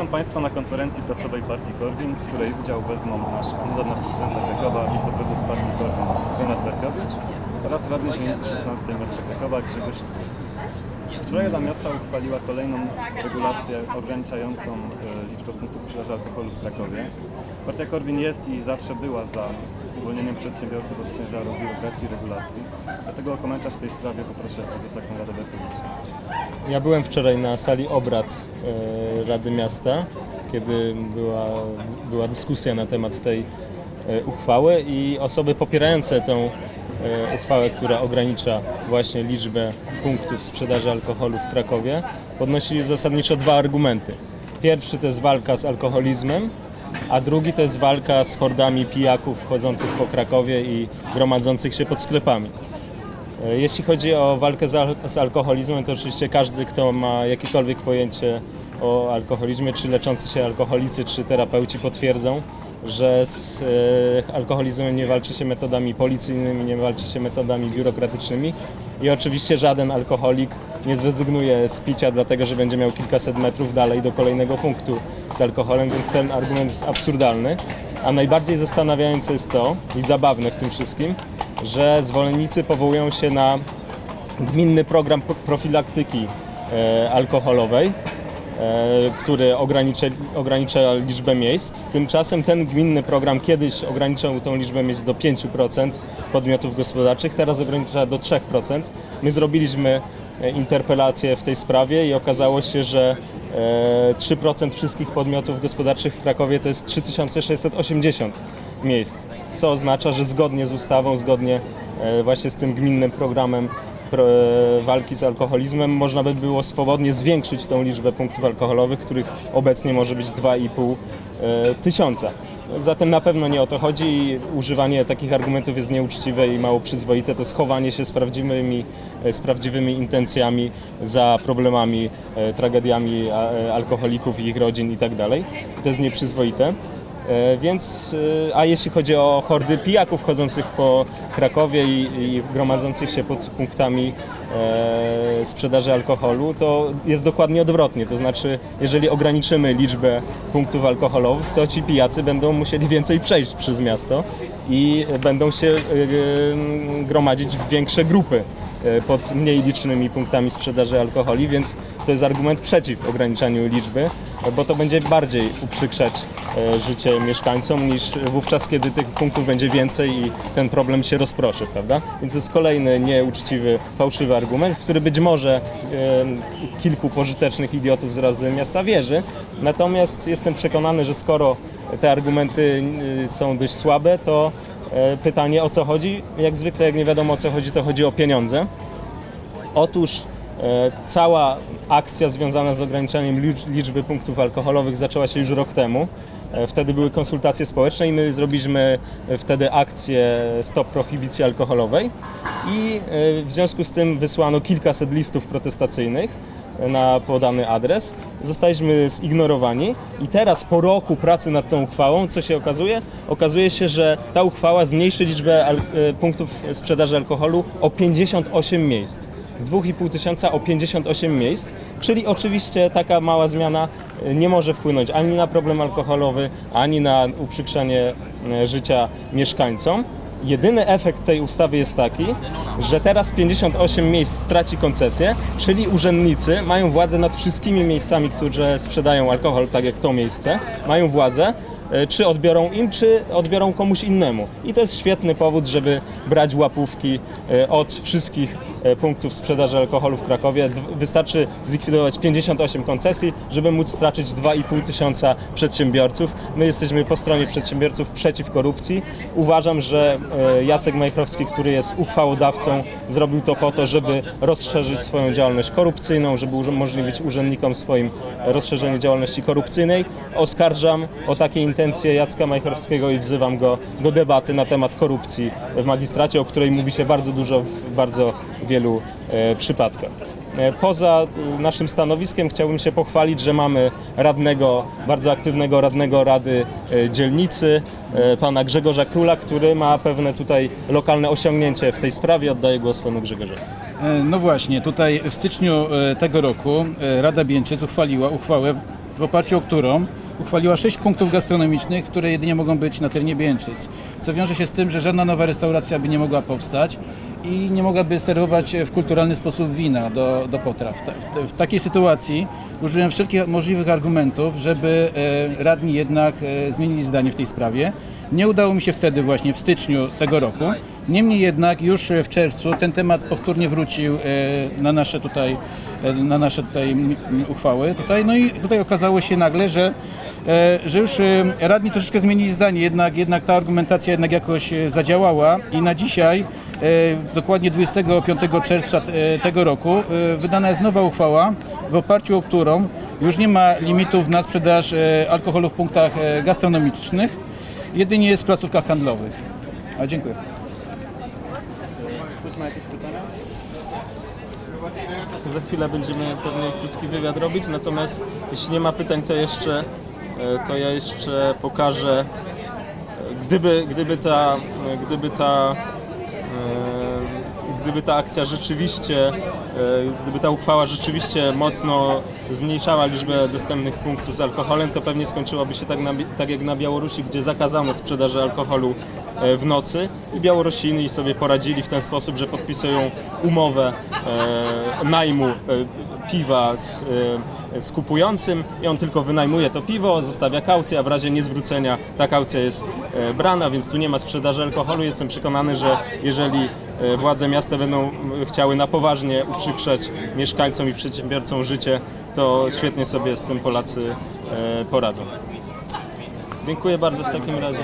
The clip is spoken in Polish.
Witam Państwa na konferencji prasowej Partii Korwin, w której udział wezmą nasz kandydat na prezydenta Krakowa, wiceprezes Partii Korwin Konrad Berkowicz oraz radny dzielnicy 16 miasta Krakowa Grzegorz Król. Wczoraj Rada Miasta uchwaliła kolejną regulację ograniczającą e, liczbę punktów sprzedaży alkoholu w Krakowie. Partia Korwin jest i zawsze była za uwolnieniem przedsiębiorców od ciężaru biurokracji i regulacji. Dlatego o komentarz w tej sprawie poproszę prezesa Konrada Berkowicza. Ja byłem wczoraj na sali obrad e, Rady Miasta, kiedy była, była dyskusja na temat tej e, uchwały i osoby popierające tą e, uchwałę, która ogranicza właśnie liczbę punktów sprzedaży alkoholu w Krakowie, podnosili zasadniczo dwa argumenty. Pierwszy to jest walka z alkoholizmem, a drugi to jest walka z hordami pijaków chodzących po Krakowie i gromadzących się pod sklepami. E, Jeśli chodzi o walkę z, al- z alkoholizmem, to oczywiście każdy, kto ma jakiekolwiek pojęcie o alkoholizmie, czy leczący się alkoholicy, czy terapeuci potwierdzą, że z e, alkoholizmem nie walczy się metodami policyjnymi, nie walczy się metodami biurokratycznymi i oczywiście żaden alkoholik nie zrezygnuje z picia, dlatego że będzie miał kilkaset metrów dalej do kolejnego punktu z alkoholem, więc ten argument jest absurdalny. A najbardziej zastanawiające jest to i zabawne w tym wszystkim, że zwolennicy powołują się na gminny program pro- profilaktyki e, alkoholowej, który ogranicza, ogranicza liczbę miejsc. Tymczasem ten gminny program kiedyś ograniczał tą liczbę miejsc do 5% podmiotów gospodarczych, teraz ogranicza do 3%. My zrobiliśmy e, interpelację w tej sprawie i okazało się, że e, 3% wszystkich podmiotów gospodarczych w Krakowie to jest 3680 miejsc, co oznacza, że zgodnie z ustawą, zgodnie e, właśnie z tym gminnym programem pro, e, walki z alkoholizmem można by było swobodnie zwiększyć tą liczbę punktów alkoholowych, których obecnie może być 2,5 e, tysiąca. Zatem na pewno nie o to chodzi i używanie takich argumentów jest nieuczciwe i mało przyzwoite. To schowanie się z prawdziwymi, e, z prawdziwymi intencjami za problemami, e, tragediami alkoholików i ich rodzin itd. To jest nieprzyzwoite. E, Więc, e, a jeśli chodzi o hordy pijaków chodzących po Krakowie i, i gromadzących się pod punktami e, sprzedaży alkoholu, to jest dokładnie odwrotnie. To znaczy, jeżeli ograniczymy liczbę punktów alkoholowych, to ci pijacy będą musieli więcej przejść przez miasto i będą się e, e, gromadzić w większe grupy pod mniej licznymi punktami sprzedaży alkoholi, więc to jest argument przeciw ograniczaniu liczby, bo to będzie bardziej uprzykrzać e, życie mieszkańcom niż wówczas, kiedy tych punktów będzie więcej i ten problem się rozproszy, prawda? Więc to jest kolejny nieuczciwy, fałszywy argument, w który być może e, kilku pożytecznych idiotów z Rady Miasta wierzy, natomiast jestem przekonany, że skoro te argumenty e, są dość słabe, to e, pytanie o co chodzi? Jak zwykle, jak nie wiadomo o co chodzi, to chodzi o pieniądze. Otóż e, cała akcja związana z ograniczaniem licz- liczby punktów alkoholowych zaczęła się już rok temu. E, Wtedy były konsultacje społeczne i my zrobiliśmy e, wtedy akcję Stop Prohibicji Alkoholowej i e, w związku z tym wysłano kilkaset listów protestacyjnych e, na podany adres. Zostaliśmy zignorowani i teraz po roku pracy nad tą uchwałą, co się okazuje? Okazuje się, że ta uchwała zmniejszy liczbę e, punktów sprzedaży alkoholu o 58 miejsc z 2,5 tysiąca o 58 miejsc, czyli oczywiście taka mała zmiana e, nie może wpłynąć ani na problem alkoholowy, ani na uprzykrzanie e, życia mieszkańcom. Jedyny efekt tej ustawy jest taki, że teraz 58 miejsc straci koncesję, czyli urzędnicy mają władzę nad wszystkimi miejscami, które sprzedają alkohol, tak jak to miejsce, mają władzę, e, czy odbiorą im, czy odbiorą komuś innemu. I to jest świetny powód, żeby brać łapówki od wszystkich punktów sprzedaży alkoholu w Krakowie. Wystarczy zlikwidować 58 koncesji, żeby móc stracić 2,5 tysiąca przedsiębiorców. My jesteśmy po stronie przedsiębiorców przeciw korupcji. Uważam, że e, Jacek Majchrowski, który jest uchwałodawcą, zrobił to po to, żeby rozszerzyć swoją działalność korupcyjną, żeby umożliwić urzędnikom swoim rozszerzenie działalności korupcyjnej. Oskarżam o takie intencje Jacka Majchrowskiego i wzywam go do debaty na temat korupcji w magistracie, o której mówi się bardzo dużo w bardzo wielu e, przypadkach. E, Poza e, naszym stanowiskiem chciałbym się pochwalić, że mamy radnego, bardzo aktywnego radnego Rady Dzielnicy, pana Grzegorza Króla, który ma pewne tutaj lokalne osiągnięcie w tej sprawie. Oddaję głos panu Grzegorzowi. No właśnie, tutaj w styczniu tego roku Rada Bięciec uchwaliła uchwałę w oparciu o którą uchwaliła sześć punktów gastronomicznych, które jedynie mogą być na terenie Bięczyc, co wiąże się z tym, że żadna nowa restauracja by nie mogła powstać i nie mogłaby serwować w kulturalny sposób wina do, do potraw. W, takiej sytuacji użyłem wszelkich możliwych argumentów, żeby e, radni jednak e, zmienili zdanie w tej sprawie. Nie udało mi się wtedy właśnie w styczniu tego roku. Niemniej jednak już w czerwcu ten temat powtórnie wrócił e, na nasze tutaj, na nasze tutaj uchwały. Tutaj, no i tutaj okazało się nagle, że, że już radni troszeczkę zmienili zdanie, jednak, jednak ta argumentacja jednak jakoś zadziałała i na dzisiaj, dokładnie 25 czerwca e, tego roku, e, wydana jest nowa uchwała, w oparciu o którą już nie ma limitów na sprzedaż e, alkoholu w punktach e, gastronomicznych, jedynie jest w placówkach handlowych. A dziękuję. Ktoś ma jakieś pytania? Za chwilę będziemy pewnie krótki wywiad robić, natomiast jeśli nie ma pytań, to jeszcze, e, to ja jeszcze pokażę, e, gdyby, gdyby ta, e, gdyby ta, e, gdyby ta akcja rzeczywiście, e, gdyby ta uchwała rzeczywiście mocno zmniejszała liczbę dostępnych punktów z alkoholem, to pewnie skończyłoby się tak, na, tak jak na Białorusi, gdzie zakazano sprzedaży alkoholu e, w nocy i Białorusini sobie poradzili w ten sposób, że podpisują umowę e, najmu piwa z, z kupującym i on tylko wynajmuje to piwo, zostawia kaucję, a w razie niezwrócenia ta kaucja jest brana, więc tu nie ma sprzedaży alkoholu. Jestem przekonany, że jeżeli władze miasta będą chciały na poważnie uprzykrzać mieszkańcom i przedsiębiorcom życie, to świetnie sobie z tym Polacy e, poradzą. Dziękuję bardzo w takim razie.